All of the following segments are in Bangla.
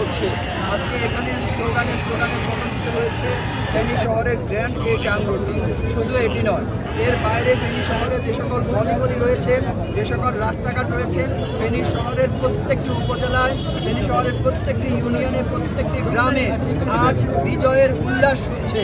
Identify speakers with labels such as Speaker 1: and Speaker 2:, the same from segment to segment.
Speaker 1: হচ্ছে। আজকে এখানে স্লোগানে স্লোগানে প্রকাশিত হয়েছে ফেনী শহরের গ্র্যান্ড এ টার্ম রোডটি শুধু এটি নয়, এর বাইরে ফেনী শহরে যে সকল গলিগলি রয়েছে, যে সকল রাস্তাঘাট রয়েছে, ফেনী শহরের প্রত্যেকটি উপজেলায়, ফেনী শহরের প্রত্যেকটি ইউনিয়নে, প্রত্যেকটি গ্রামে আজ বিজয়ের উল্লাস হচ্ছে।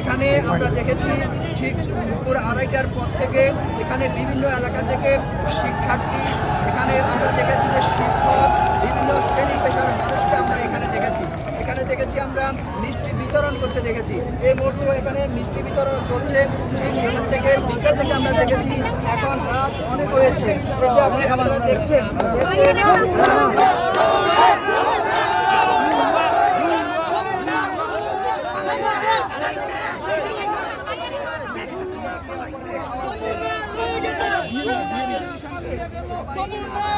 Speaker 1: এখানে আমরা দেখেছি ঠিক দুপুর আড়াইটার পর থেকে এখানে বিভিন্ন এলাকা থেকে শিক্ষার্থী, এখানে আমরা দেখেছি যে শিক্ষক বিভিন্ন শ্রেণি পেশার মানুষকে আমরা এখানে দেখেছি এখানে দেখেছি আমরা মিষ্টি বিতরণ করতে দেখেছি। এই মুহূর্তে এখানে মিষ্টি বিতরণ চলছে। ঠিক এখান থেকে, বিকেল থেকে আমরা দেখেছি, এখন রাত অনেক হয়েছে। আপনারা দেখছেন? যমুনা যমুনা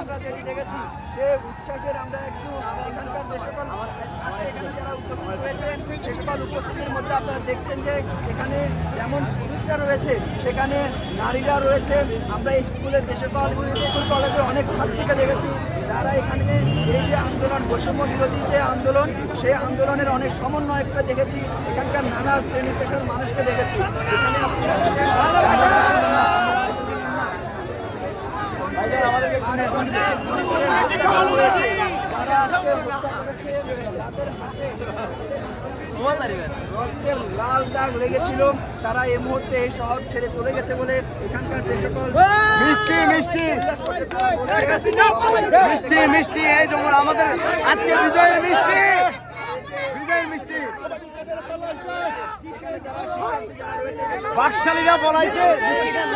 Speaker 1: আমরা যেটি দেখেছি সে উচ্ছ্বাসের আমরা একটু এখানকার যে সকল আজকে এখানে যারা উপস্থিত রয়েছেন সে সকল উপস্থিতির মধ্যে আপনারা দেখছেন যে এখানে যেমন পুরুষরা রয়েছে, সেখানে নারীরা রয়েছে। আমরা স্কুলের যে সকল স্কুল কলেজের অনেক ছাত্রীকে দেখেছি যারা এখানে এই যে আন্দোলন, বৈষম্য বিরোধী যে আন্দোলন, সেই আন্দোলনের অনেক সমন্বয়ককে দেখেছি। এখানকার নানা শ্রেণি পেশার মানুষকে দেখেছি। এখানে আপনারা রক্তের লাল দাগ লেগেছিল। তারা এই মুহূর্তে এই শহর ছেড়ে চলে গেছে বলে এখানকার যে সকল
Speaker 2: মিষ্টি মিষ্টি। মিষ্টি মিষ্টি এই যেমন আমাদের আজকে বিজয়ের মিষ্টি। বিজয়ের মিষ্টি। বাকশালীরা বলাইছে।
Speaker 1: এখানে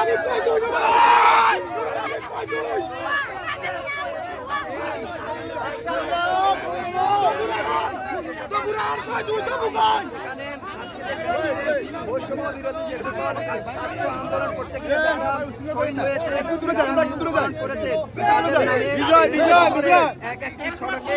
Speaker 1: আজকে দেখতে বৈষম্য বিরোধী যে ছাত্র আন্দোলন করতে গিয়ে হয়েছে করেছে। এক একটি সড়কে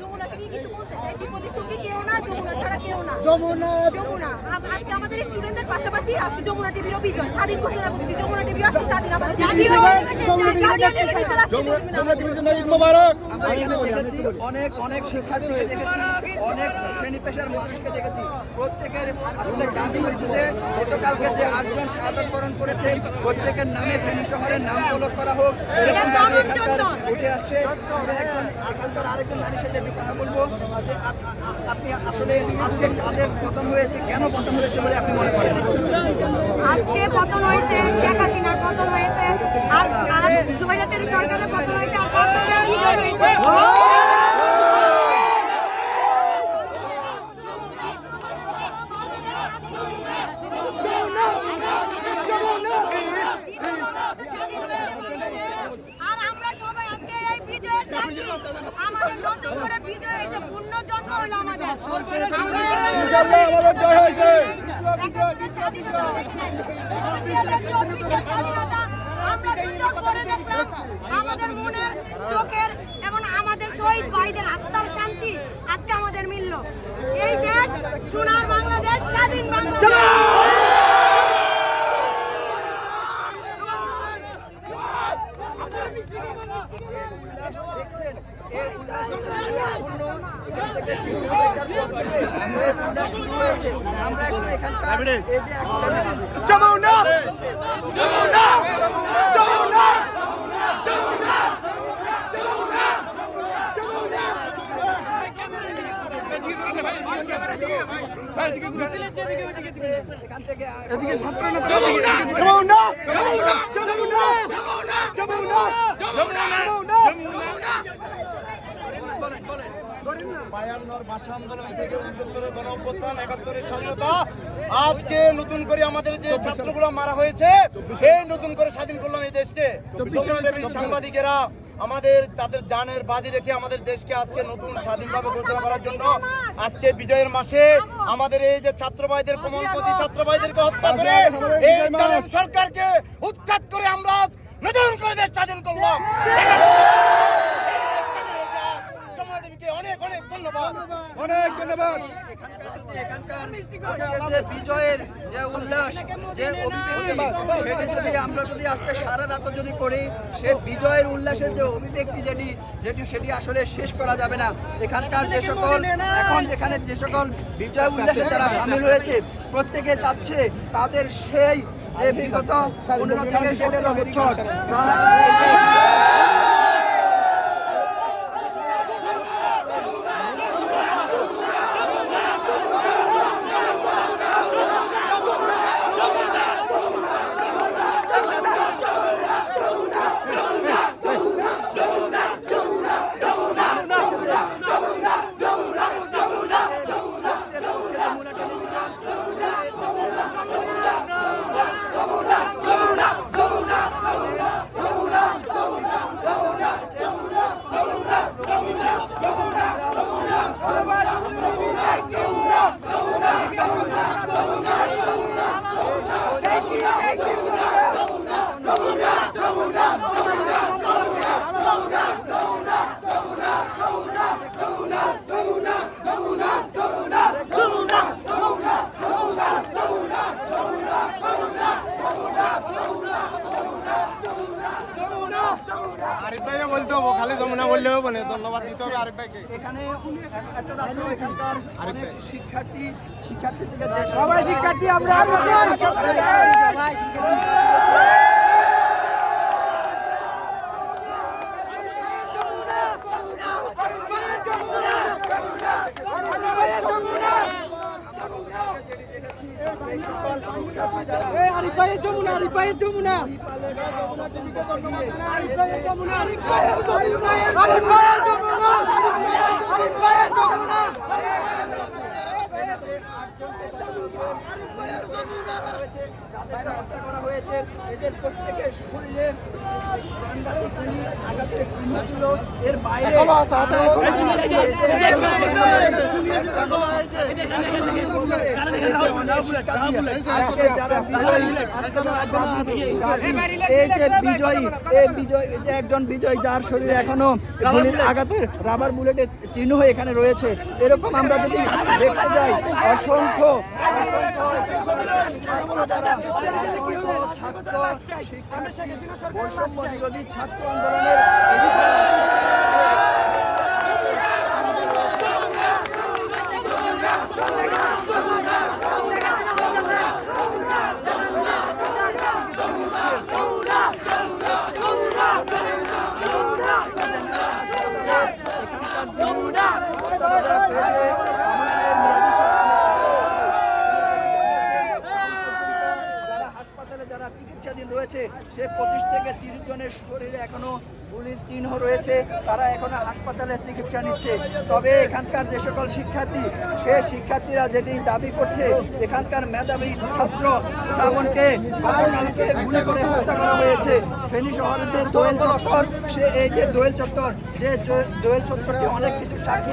Speaker 3: যমুনাকে নিয়ে কিছু বলতে চাই? বিপদে সুখী কেউ না যমুনা ছাড়া কেউ না।
Speaker 2: যমুনা।
Speaker 3: যমুনা। আজকে আমাদের স্টুডেন্টদের পাশাপাশি আজকে যমুনা টিভিরও বিজয় স্বাধীন ঘোষণা করছি যমুনা টিভি আজকে স্বাধীন। আমাদের জাতীয় জাতীয় টেলিভিশন আজকে যমুনা।
Speaker 2: তোমরা টিভির জন্য ঈদ মোবারক।
Speaker 1: আমরা এখানে দেখেছি অনেক অনেক শিক্ষার্থীকে দেখেছি অনেক শ্রেণি পেশার মানুষকে দেখেছি। প্রত্যেকের আসলে দাবি হচ্ছে যে গতকালকে যে আটজন বরণ করেছে প্রত্যেকের নামে ফেনী শহরের নাম ফলক করা হোক এরকম দাবি উঠে আসছে একজন এখানকার আরেকজন নারীর সাথে আমি কথা বলব। যে আপনি আসলে আজকে কাদের পতন হয়েছে কেন পতন হয়েছে বলে আপনি মনে করেন?
Speaker 3: আজকে পতন হয়েছে শেখ হাসিনার পতন হয়েছে আর সরকারের পতন হয়েছে আর হয়েছে আর আমরা সবাই আজকে এই বিজয়ের সাক্ষী আমাদের নতুন করে বিজয় হয়েছে পূর্ণ জন্ম হলো আমাদের।
Speaker 2: আমাদের জয় হয়েছে।
Speaker 3: আমরা দেখলাম। মনের চোখের এবং আমাদের শহীদ ভাইদের আত্মার শান্তি আজকে আমাদের মিলল। এই দেশ সোনার বাংলাদেশ স্বাধীন বাংলাদেশ
Speaker 1: দেখছেন এর উল্লাস সম্পূর্ণ এখান থেকে শুরু হয়েছে আমরা এখন এখানকার এই যে এখন থেকে
Speaker 2: এদিকে ছাত্র নেতা যমুনা যমুনা যমুনা যমুনা যমুনা
Speaker 4: বায়ান্নর ভাষা আন্দোলন থেকে উনসত্তরের গণ অভ্যুত্থান একাত্তরের স্বাধীনতা। আজকে নতুন করে আমাদের যে ছাত্রগুলো মারা হয়েছে সেই নতুন করে স্বাধীন করলাম এই দেশকে। সাংবাদিকেরা আমাদের তাদের জানের বাজি রেখে আমাদের দেশকে আজকে নতুন স্বাধীনভাবে ঘোষণা করার জন্য আজকে বিজয়ের মাসে আমাদের এই যে ছাত্র ভাইদের কোমলপতি ছাত্র ভাইদেরকে হত্যা করে এই সরকারকে উৎখাত করে আমরা নতুন করে দেশ স্বাধীন করলাম। কমিটিকে অনেক অনেক ধন্যবাদ।
Speaker 2: অনেক ধন্যবাদ।
Speaker 1: এখানকার যদি এখানকার আজকে যে বিজয়ের যে উল্লাস যে অভিব্যক্তি সেটি যদি আমরা যদি আজকে সারা রাত যদি করি সে বিজয়ের উল্লাসের যে অভিব্যক্তি যেটি যেটি সেটি আসলে শেষ করা যাবে না। এখানকার যে সকল এখন যেখানে যে সকল বিজয় উল্লাসে যারা সামিল হয়েছে প্রত্যেকে চাচ্ছে তাদের সেই যে বিগত পনেরো থেকে সতেরো বছর।
Speaker 4: খালি যমুনা বললে হবে না ধন্যবাদ দিতে হবে আরিফ ভাইকে।
Speaker 1: এখানে এত রাত্র এখানকার অনেক শিক্ষার্থী শিক্ষার্থী থেকে
Speaker 2: সবাই শিক্ষার্থী আমরা
Speaker 5: যমুনা
Speaker 1: একজন বিজয় যার শরীরে এখনও আঘাতের রাবার বুলেটের চিহ্ন এখানে রয়েছে এরকম আমরা যদি দেখতে যাই অসংখ্য। ছাত্র শিক্ষার্থী বৈষম্য বিরোধী ছাত্র আন্দোলনের তত্ত্বাবধায়ক রয়েছে আমাদের মেধাবী যারা হাসপাতালে যারা চিকিৎসাধীন রয়েছে সে পঁচিশ থেকে তিরিশ জনের শরীরে এখনও গুলির চিহ্ন রয়েছে তারা এখনও হাসপাতালে চিকিৎসা নিচ্ছে। তবে এখানকার যে সকল শিক্ষার্থী, সে শিক্ষার্থীরা যেটি দাবি করছে, এখানকার মেধাবী ছাত্র শ্রাবণকে গতকালকে গুলি করে হত্যা করা হয়েছে। ফেনী শহরের যে দোয়েল চত্বর, সে এই যে দোয়েল চত্বর, যে দোয়েল চত্বরটি অনেক কিছু সাক্ষী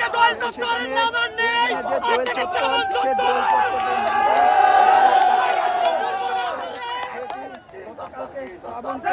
Speaker 1: যে দোয়েল চত্বর সে দোয়েল চত্বরের গতকালকে শ্রাবণকে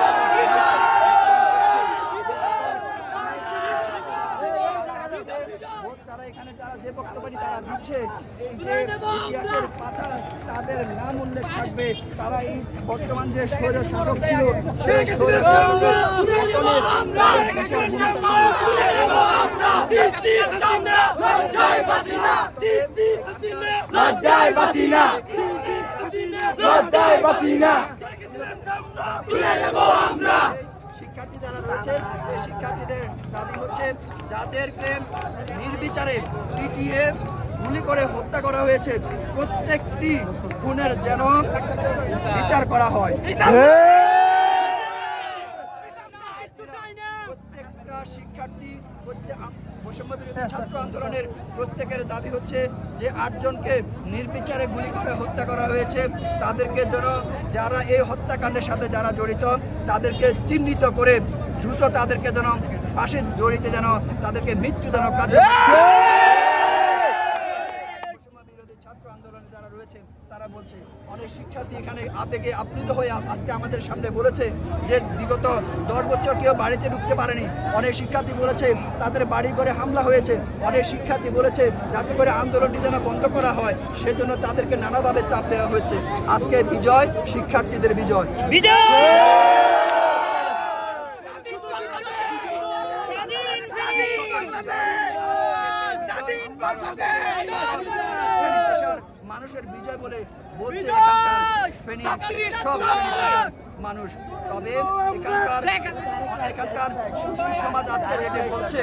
Speaker 1: তারা এখানে যারা যে বক্তব্যটি তারা দিচ্ছে এই যে ইতিহাসের পাতা তাদের নাম উল্লেখ থাকবে তারা এই বর্তমান যে স্বৈর শাসক ছিল সেই স্বৈর শাসকের পতনের শিক্ষার্থীদের দাবি হচ্ছে যাদেরকে নির্বিচারে পিটিয়ে গুলি করে হত্যা করা হয়েছে, প্রত্যেকটি খুনের যেন বিচার করা হয়। প্রত্যেকটা শিক্ষার্থী বৈষম্য বিরোধী ছাত্র আন্দোলনের প্রত্যেকের দাবি হচ্ছে যে আটজনকে নির্বিচারে গুলি করে হত্যা করা হয়েছে। তাদেরকে যেন যারা এই হত্যাকাণ্ডের সাথে যারা জড়িত, তাদেরকে চিহ্নিত করে দ্রুত তাদেরকে যেন ফাঁসি জড়িতে যেন তাদেরকে কার্য আন্দোলনে যারা রয়েছে, তারা বলছে, অনেক শিক্ষার্থী এখানে আবেগে আপ্লুত হয়ে আজকে আমাদের সামনে বলেছে যে বিগত দশ বছর কেউ বাড়িতে ঢুকতে পারেনি। অনেক শিক্ষার্থী বলেছে, তাদের বাড়ি ঘরে হামলা হয়েছে। অনেক শিক্ষার্থী বলেছে, যাতে করে আন্দোলনটি যেন বন্ধ করা হয়, সেজন্য তাদেরকে নানাভাবে চাপ দেওয়া হয়েছে। আজকে বিজয়, শিক্ষার্থীদের বিজয়। পেশার বিজয় বলে বলছে মানুষ। তবে এখানকার এখানকার সমাজ আজকে রেটে বলছে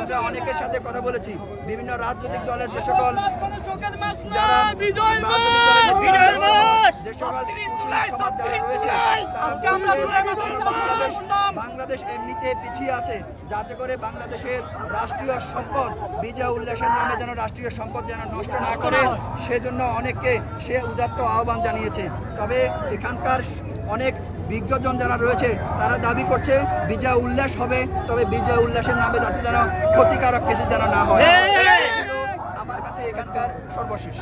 Speaker 1: আমরা অনেকের সাথে কথা বলেছি। বিভিন্ন রাজনৈতিক দলের যে সকল যারা রাজনৈতিক দলের নেতৃত্ব যে সকল সমাজ যারা রয়েছে বাংলাদেশ এমনিতে পিছিয়ে আছে। যাতে করে বাংলাদেশের রাষ্ট্রীয় সম্পদ বিজয় উল্লাসের নামে যেন রাষ্ট্রীয় সম্পদ যেন নষ্ট না করে সেজন্য অনেককে সে উদাত্ত আহ্বান জানিয়েছে। তবে এখানকার অনেক বিজ্ঞজন যারা রয়েছে, তারা দাবি করছে বিজয় উল্লাস হবে, তবে বিজয় উল্লাসের নামে যাতে যেন ক্ষতিকারক কিছু যেন না হয়। আমার কাছে এখানকার সর্বশেষ।